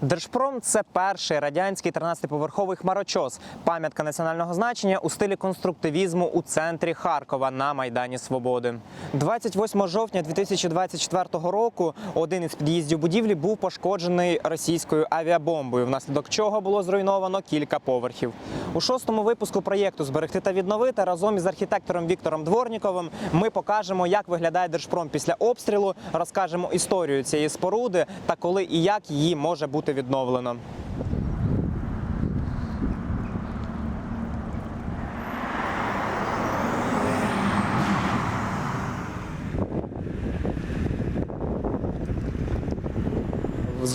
Держпром це перший радянський 13-поверховий хмарочос, пам'ятка національного значення у стилі конструктивізму у центрі Харкова на Майдані Свободи. 28 жовтня 2024 року один із під'їздів будівлі був пошкоджений російською авіабомбою, внаслідок чого було зруйновано кілька поверхів. У шостому випуску проєкту Зберегти та відновити разом із архітектором Віктором Дворніковим ми покажемо, як виглядає Держпром після обстрілу, розкажемо історію цієї споруди та коли і як її може бути відновлено.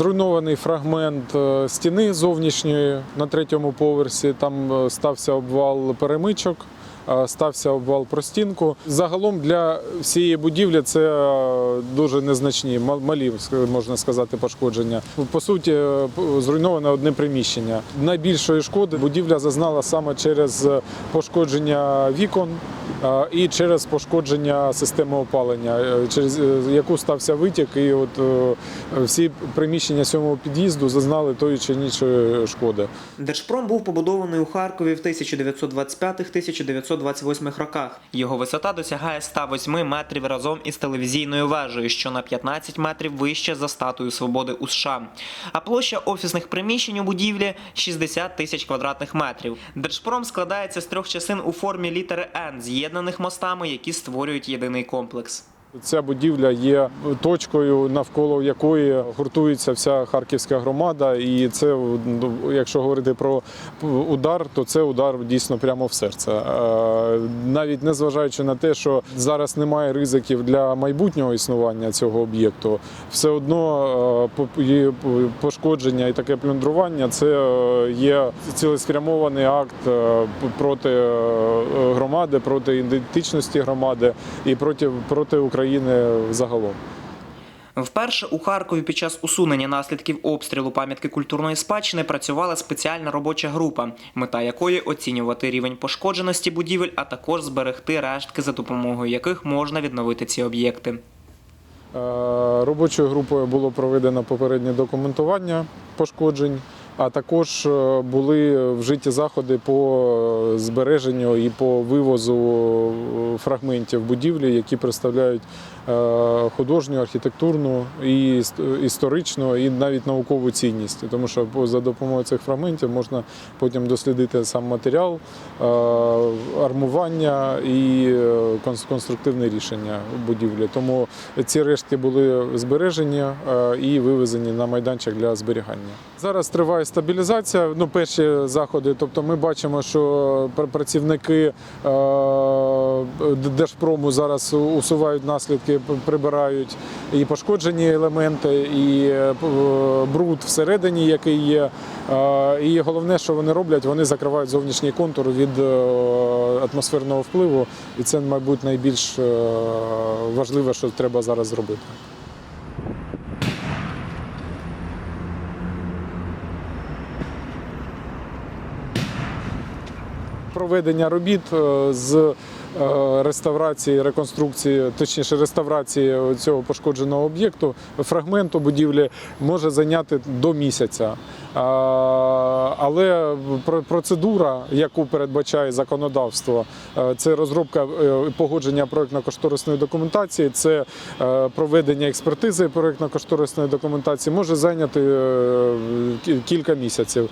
Зруйнований фрагмент е, стіни зовнішньої на третьому поверсі. Там е, стався обвал перемичок, стався обвал простінку. Загалом для всієї будівлі це дуже незначні, малі можна сказати, пошкодження. По суті, е, зруйноване одне приміщення. Найбільшої шкоди будівля зазнала саме через пошкодження вікон і через пошкодження системи опалення, е, через е, яку стався витік, і от всі приміщення сьомого під'їзду зазнали тої чи іншої шкоди. Держпром був побудований у Харкові в 1925-1928 роках. Його висота досягає 108 метрів разом із телевізійною вежею, що на 15 метрів вище за статую свободи у США. А площа офісних приміщень у будівлі 60 тисяч квадратних метрів. Держпром складається з трьох частин у формі літери Н, з'єднаних мостами, які створюють єдиний комплекс. Ця будівля є точкою, навколо якої гуртується вся харківська громада. І це, ну, якщо говорити про удар, то це удар дійсно прямо в серце. Е, Навіть незважаючи на те, що зараз немає ризиків для майбутнього існування цього об'єкту, все одно е, по- пошкодження і таке плюндрування це е, є цілеспрямований акт проти громади, проти ідентичності громади і проти, проти України загалом. Вперше у Харкові під час усунення наслідків обстрілу пам'ятки культурної спадщини працювала спеціальна робоча група, мета якої оцінювати рівень пошкодженості будівель, а також зберегти рештки, за допомогою яких можна відновити ці об'єкти. Е, Робочою групою було проведено попереднє документування пошкоджень, а також е, були вжиті заходи по збереженню і по вивозу е, фрагментів будівлі, які представляють е, художню, архітектурну і історичну, і навіть наукову цінність. Тому що за допомогою цих фрагментів можна потім дослідити сам матеріал, армування і конструктивне рішення будівлі. Тому ці рештки були збережені і вивезені на майданчик для зберігання. Зараз триває стабілізація. Ну, перші заходи. Тобто, ми бачимо, що працівники е, Держпрому зараз усувають наслідки, прибирають і пошкоджені елементи, і е, е, бруд всередині, який є. І головне, що вони роблять, вони закривають зовнішній контур від атмосферного впливу, і це, мабуть, найбільш важливе, що треба зараз зробити. Проведення робіт е, з е, реставрації, реконструкції, точніше реставрації цього пошкодженого об'єкту, фрагменту будівлі може зайняти до місяця. Але про- процедура, яку передбачає законодавство, е, це розробка погодження проєктно-кошторисної документації, це проведення експертизи проєктно-кошторисної документації може зайняти кілька місяців.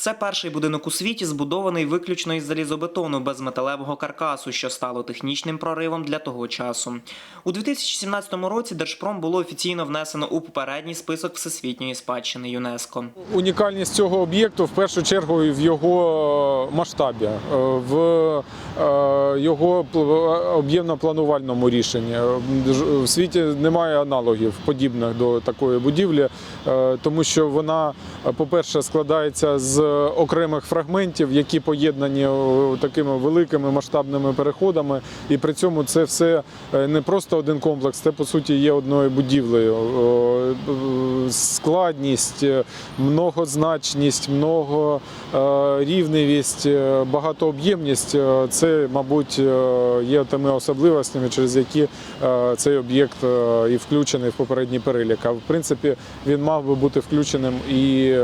Це перший будинок у світі, збудований виключно із залізобетону без металевого каркасу, що стало технічним проривом для того часу. У 2017 році Держпром було офіційно внесено у попередній список всесвітньої спадщини ЮНЕСКО. Унікальність цього об'єкту в першу чергу в його масштабі, е, в е, його пл- об'ємно-планувальному рішенні. В світі немає аналогів подібних до такої будівлі, е, тому що вона, е, по-перше, складається з окремих фрагментів, які поєднані такими великими масштабними переходами. І при цьому це все е, не просто один комплекс, це по суті є одною будівлею. Е, Складність, е, многозначність, многорівневість, е, багатооб'ємність е, це, мабуть, е, є тими особливостями, через які е, цей об'єкт е, і включений в попередній перелік. А в принципі він мав би бути включеним і е,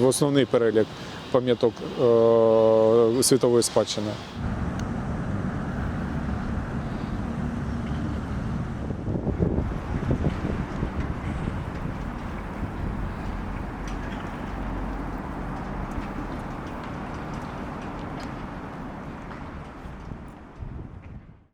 в основний перелік пам'яток е, світової спадщини.